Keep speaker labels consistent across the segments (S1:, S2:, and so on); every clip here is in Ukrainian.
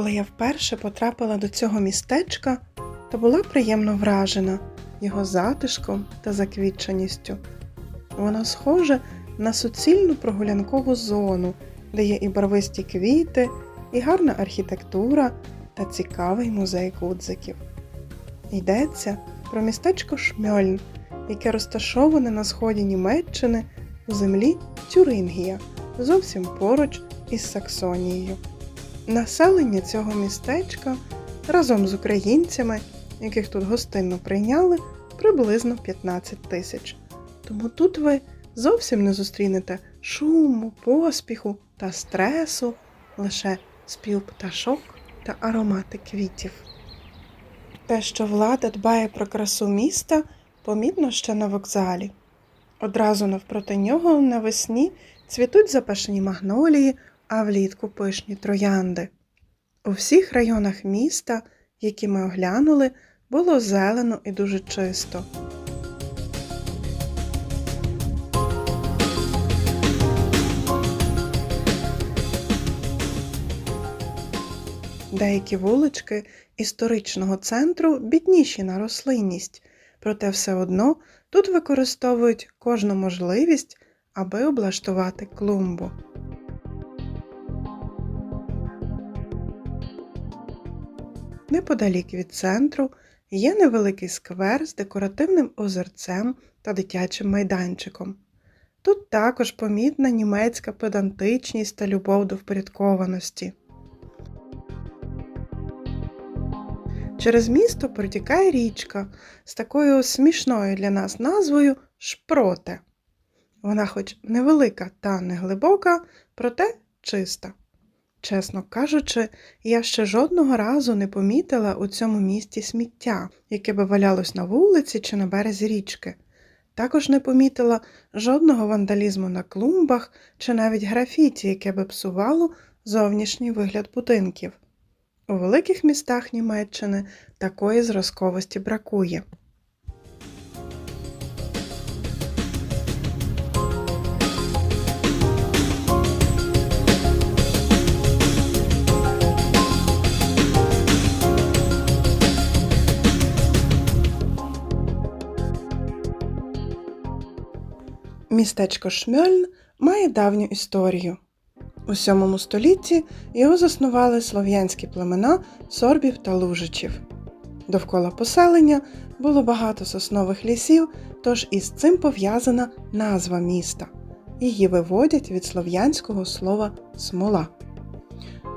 S1: Коли я вперше потрапила до цього містечка, то була приємно вражена його затишком та заквітченістю. Воно схоже на суцільну прогулянкову зону, де є і барвисті квіти, і гарна архітектура та цікавий музей гудзиків. Йдеться про містечко Шмьольн, яке розташоване на сході Німеччини у землі Тюрингія, зовсім поруч із Саксонією. Населення цього містечка разом з українцями, яких тут гостинно прийняли, приблизно 15 тисяч. Тому тут ви зовсім не зустрінете шуму, поспіху та стресу, лише спів пташок та аромати квітів. Те, що влада дбає про красу міста, помітно ще на вокзалі. Одразу навпроти нього навесні цвітуть запашені магнолії, а влітку пишні троянди. У всіх районах міста, які ми оглянули, було зелено і дуже чисто. Деякі вулички історичного центру бідніші на рослинність, проте все одно тут використовують кожну можливість, аби облаштувати клумбу. Неподалік від центру є невеликий сквер з декоративним озерцем та дитячим майданчиком. Тут також помітна німецька педантичність та любов до впорядкованості. Через місто протікає річка з такою смішною для нас назвою Шпроте. Вона хоч невелика та не глибока, проте чиста. Чесно кажучи, я ще жодного разу не помітила у цьому місті сміття, яке би валялось на вулиці чи на березі річки. Також не помітила жодного вандалізму на клумбах чи навіть графіті, яке би псувало зовнішній вигляд будинків. У великих містах Німеччини такої зразковості бракує. Містечко Шмьольн має давню історію. У VII столітті його заснували слов'янські племена сорбів та лужичів. Довкола поселення було багато соснових лісів, тож із цим пов'язана назва міста. Її виводять від слов'янського слова смола.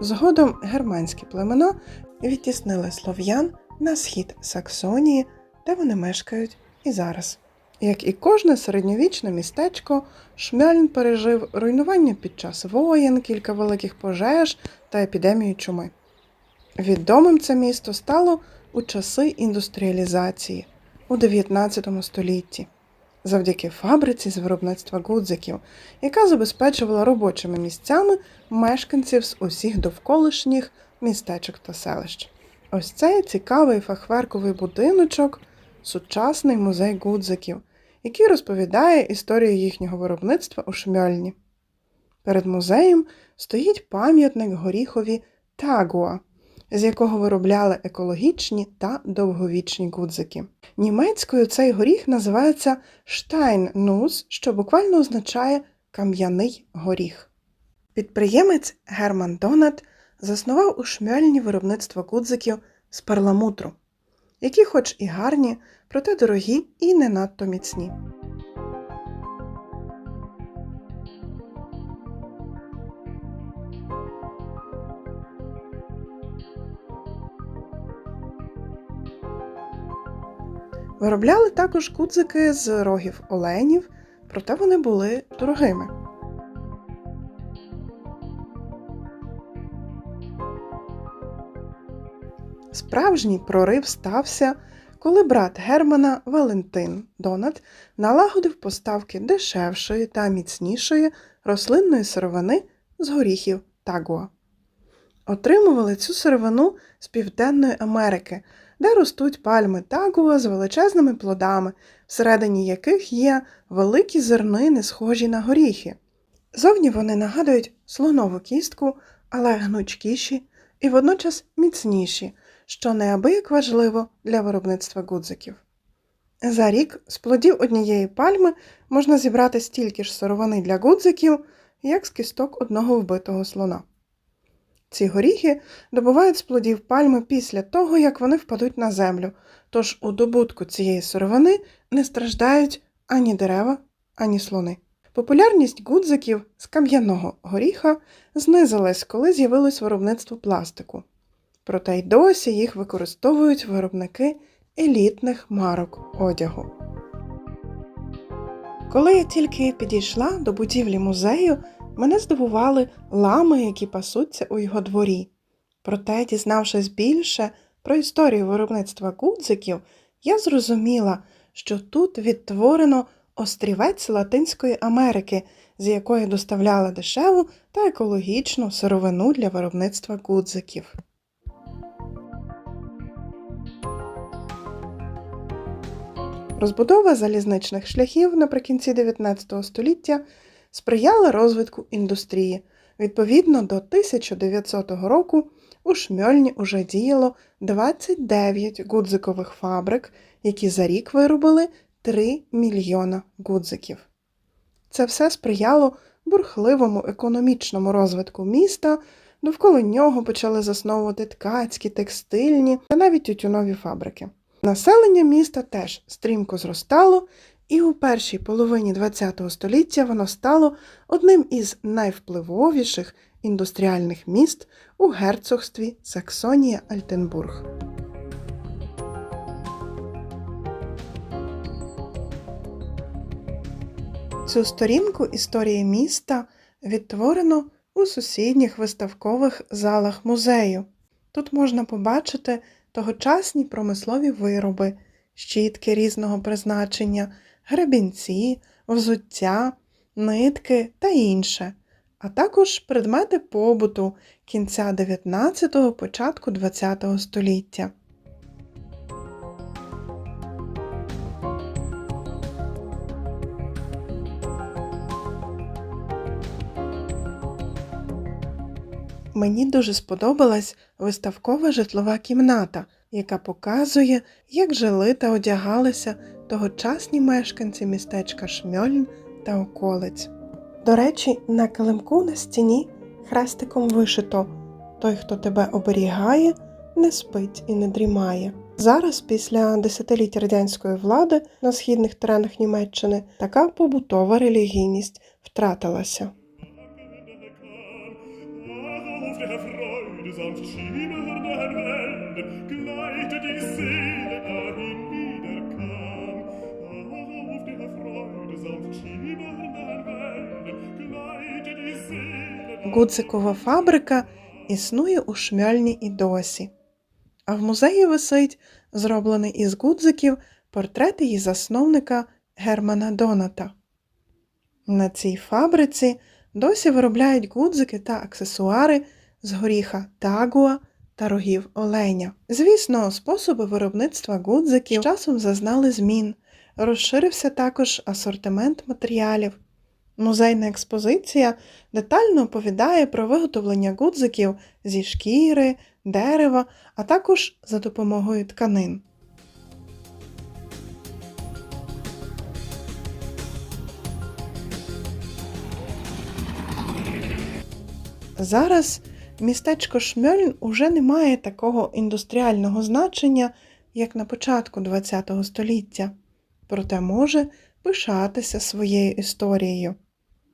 S1: Згодом германські племена відтіснили слов'ян на схід Саксонії, де вони мешкають і зараз. Як і кожне середньовічне містечко, Шмельн пережив руйнування під час воєн, кілька великих пожеж та епідемію чуми. Відомим це місто стало у часи індустріалізації у 19 столітті, завдяки фабриці з виробництва гудзиків, яка забезпечувала робочими місцями мешканців з усіх довколишніх містечок та селищ. Ось цей цікавий фахверковий будиночок, сучасний музей гудзиків який розповідає історію їхнього виробництва у Шмьольні. Перед музеєм стоїть пам'ятник горіхові Тагуа, з якого виробляли екологічні та довговічні гудзики. Німецькою цей горіх називається Штайннус, що буквально означає кам'яний горіх. Підприємець Герман Донат заснував у Шмьольні виробництво гудзиків з перламутру, які, хоч і гарні, проте дорогі і не надто міцні. Виробляли також кудзики з рогів оленів, проте вони були дорогими. Справжній прорив стався коли брат Германа Валентин Донат налагодив поставки дешевшої та міцнішої рослинної сировини з горіхів Тагуа. Отримували цю сировину з Південної Америки, де ростуть пальми Тагуа з величезними плодами, всередині яких є великі зернини, схожі на горіхи. Зовні вони нагадують слонову кістку, але гнучкіші і водночас міцніші, що неабияк важливо для виробництва гудзиків. За рік з плодів однієї пальми можна зібрати стільки ж сировини для гудзиків, як з кісток одного вбитого слона. Ці горіхи добувають з плодів пальми після того, як вони впадуть на землю, тож у добутку цієї сировини не страждають ані дерева, ані слони. Популярність гудзиків з кам'яного горіха знизилась, коли з'явилось виробництво пластику. Проте й досі їх використовують виробники елітних марок одягу. Коли я тільки підійшла до будівлі музею, мене здивували лами, які пасуться у його дворі. Проте, дізнавшись більше про історію виробництва гудзиків, я зрозуміла, що тут відтворено острівець Латинської Америки, з якої доставляли дешеву та екологічну сировину для виробництва гудзиків. Розбудова залізничних шляхів наприкінці 19 століття сприяла розвитку індустрії. Відповідно до 1900 року у Шмьольні уже діяло 29 гудзикових фабрик, які за рік виробили 3 мільйона гудзиків. Це все сприяло бурхливому економічному розвитку міста, довкола нього почали засновувати ткацькі, текстильні та навіть тютюнові фабрики. Населення міста теж стрімко зростало, і у першій половині ХХ століття воно стало одним із найвпливовіших індустріальних міст у герцогстві Саксонія Альтенбург. Цю сторінку історії міста відтворено у сусідніх виставкових залах музею. Тут можна побачити тогочасні промислові вироби, щітки різного призначення, гребінці, взуття, нитки та інше, а також предмети побуту кінця 19-го, початку 20-го століття. Мені дуже сподобалась виставкова житлова кімната, яка показує, як жили та одягалися тогочасні мешканці містечка Шмьольн та околиць. До речі, на килимку на стіні хрестиком вишито Той, хто тебе оберігає, не спить і не дрімає. Зараз, після десятиліть радянської влади на східних теренах Німеччини, така побутова релігійність втратилася.
S2: Auf der Freude sanft schimmernden Wellen gleitet die Seele dahin wiederkam. Auf der Freude sanft schimmernden Wellen gleitet die Seele
S1: Гудзикова фабрика існує у Шмьольні і досі. А в музеї висить зроблений із гудзиків портрет її засновника Германа Доната. На цій фабриці досі виробляють гудзики та аксесуари з горіха тагуа та рогів оленя. Звісно, способи виробництва гудзиків з часом зазнали змін. Розширився також асортимент матеріалів. Музейна експозиція детально оповідає про виготовлення гудзиків зі шкіри, дерева, а також за допомогою тканин. Зараз містечко Шмьольн уже не має такого індустріального значення, як на початку ХХ століття, проте може пишатися своєю історією.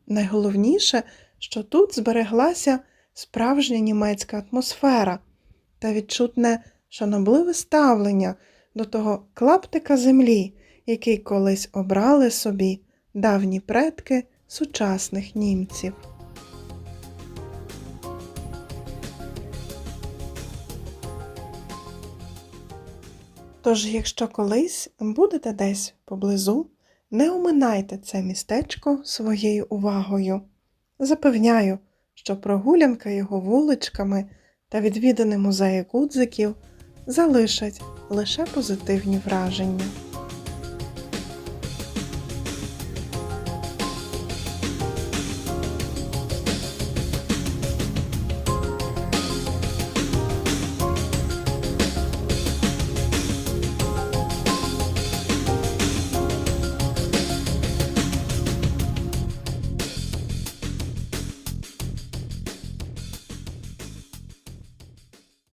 S1: Найголовніше, що тут збереглася справжня німецька атмосфера та відчутне шанобливе ставлення до того клаптика землі, який колись обрали собі давні предки сучасних німців. Тож, якщо колись будете десь поблизу, не оминайте це містечко своєю увагою. Запевняю, що прогулянка його вуличками та відвідини музеї кудзиків залишать лише позитивні враження.